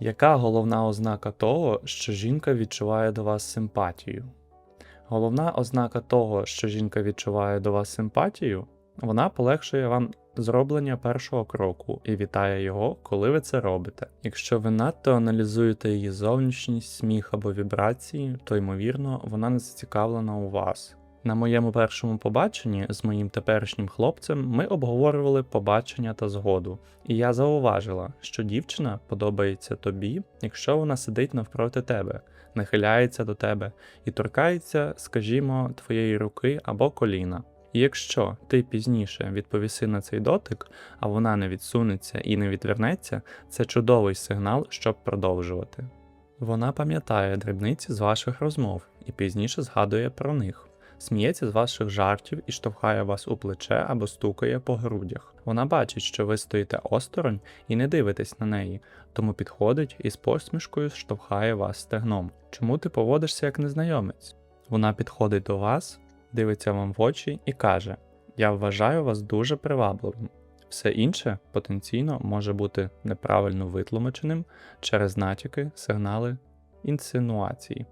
Яка головна ознака того, що жінка відчуває до вас симпатію? Головна ознака того, що жінка відчуває до вас симпатію, вона полегшує вам зроблення першого кроку і вітає його, коли ви це робите. Якщо ви надто аналізуєте її зовнішність, сміх або вібрації, то ймовірно вона не зацікавлена у вас. На моєму першому побаченні з моїм теперішнім хлопцем ми обговорювали побачення та згоду, і я зауважила, що дівчина подобається тобі, якщо вона сидить навпроти тебе, нахиляється до тебе і торкається, скажімо, твоєї руки або коліна. І якщо ти пізніше відповіси на цей дотик, а вона не відсунеться і не відвернеться, це чудовий сигнал, щоб продовжувати. Вона пам'ятає дрібниці з ваших розмов і пізніше згадує про них. Сміється з ваших жартів і штовхає вас у плече або стукає по грудях. Вона бачить, що ви стоїте осторонь і не дивитесь на неї, тому підходить і з посмішкою штовхає вас стегном. Чому ти поводишся як незнайомець? Вона підходить до вас, дивиться вам в очі і каже: Я вважаю вас дуже привабливим. Все інше потенційно може бути неправильно витлумаченим через натяки, сигнали, інсинуації.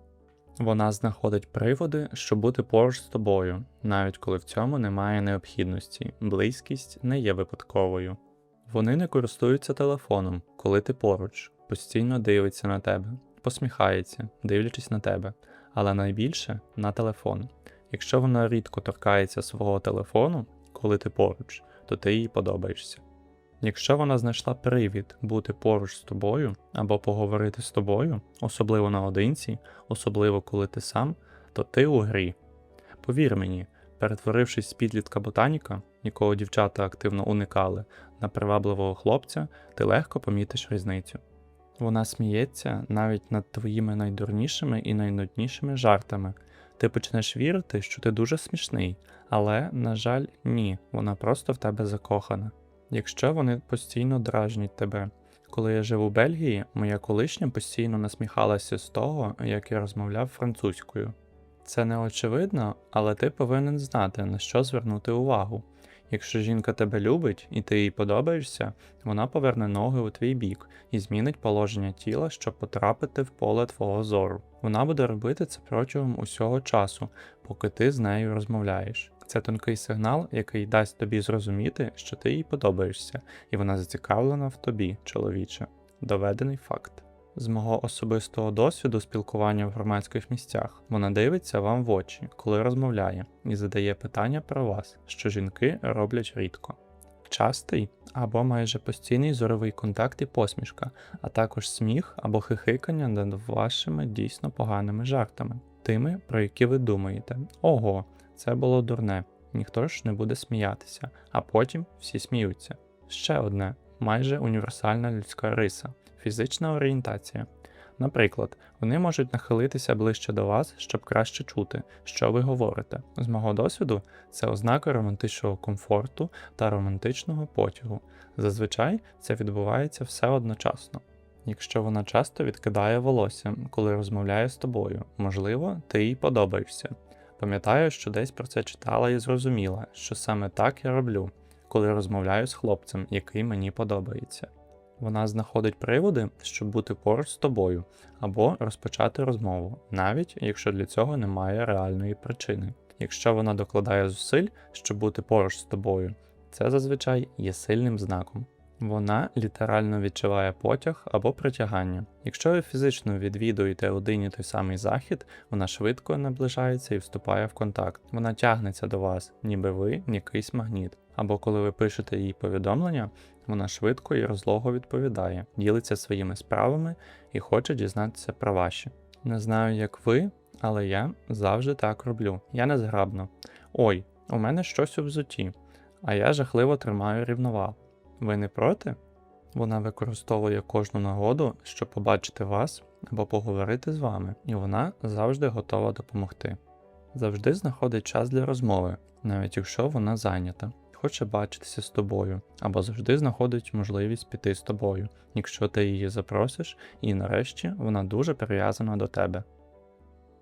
Вона знаходить приводи, щоб бути поруч з тобою, навіть коли в цьому немає необхідності, близькість не є випадковою. Вони не користуються телефоном, коли ти поруч, постійно дивиться на тебе, посміхається, дивлячись на тебе, але найбільше на телефон. Якщо вона рідко торкається свого телефону, коли ти поруч, то ти їй подобаєшся. Якщо вона знайшла привід бути поруч з тобою або поговорити з тобою, особливо наодинці, особливо коли ти сам, то ти у грі. Повір мені, перетворившись з підлітка ботаніка, якого дівчата активно уникали, на привабливого хлопця, ти легко помітиш різницю. Вона сміється навіть над твоїми найдурнішими і найнуднішими жартами. Ти почнеш вірити, що ти дуже смішний, але, на жаль, ні, вона просто в тебе закохана. Якщо вони постійно дражнять тебе. Коли я жив у Бельгії, моя колишня постійно насміхалася з того, як я розмовляв французькою. Це не очевидно, але ти повинен знати, на що звернути увагу. Якщо жінка тебе любить і ти їй подобаєшся, вона поверне ноги у твій бік і змінить положення тіла, щоб потрапити в поле твого зору. Вона буде робити це протягом усього часу, поки ти з нею розмовляєш. Це тонкий сигнал, який дасть тобі зрозуміти, що ти їй подобаєшся, і вона зацікавлена в тобі, чоловіче. Доведений факт. З мого особистого досвіду спілкування в громадських місцях вона дивиться вам в очі, коли розмовляє, і задає питання про вас, що жінки роблять рідко. Частий або майже постійний зоровий контакт і посмішка, а також сміх або хихикання над вашими дійсно поганими жартами, тими, про які ви думаєте. Ого, це було дурне, ніхто ж не буде сміятися, а потім всі сміються. Ще одне майже універсальна людська риса фізична орієнтація. Наприклад, вони можуть нахилитися ближче до вас, щоб краще чути, що ви говорите. З мого досвіду, це ознака романтичного комфорту та романтичного потягу. Зазвичай це відбувається все одночасно. Якщо вона часто відкидає волосся, коли розмовляє з тобою, можливо, ти їй подобаєшся. Пам'ятаю, що десь про це читала і зрозуміла, що саме так я роблю, коли розмовляю з хлопцем, який мені подобається. Вона знаходить приводи, щоб бути поруч з тобою, або розпочати розмову, навіть якщо для цього немає реальної причини. Якщо вона докладає зусиль, щоб бути поруч з тобою, це зазвичай є сильним знаком. Вона літерально відчуває потяг або притягання. Якщо ви фізично відвідуєте один і той самий захід, вона швидко наближається і вступає в контакт. Вона тягнеться до вас, ніби ви якийсь магніт. Або коли ви пишете їй повідомлення, вона швидко і розлого відповідає, ділиться своїми справами і хоче дізнатися про ваші. Не знаю, як ви, але я завжди так роблю. Я незграбно. Ой, у мене щось у взуті, а я жахливо тримаю рівновагу. Ви не проти? Вона використовує кожну нагоду, щоб побачити вас або поговорити з вами, і вона завжди готова допомогти. Завжди знаходить час для розмови, навіть якщо вона зайнята, хоче бачитися з тобою, або завжди знаходить можливість піти з тобою, якщо ти її запросиш, і нарешті вона дуже прив'язана до тебе.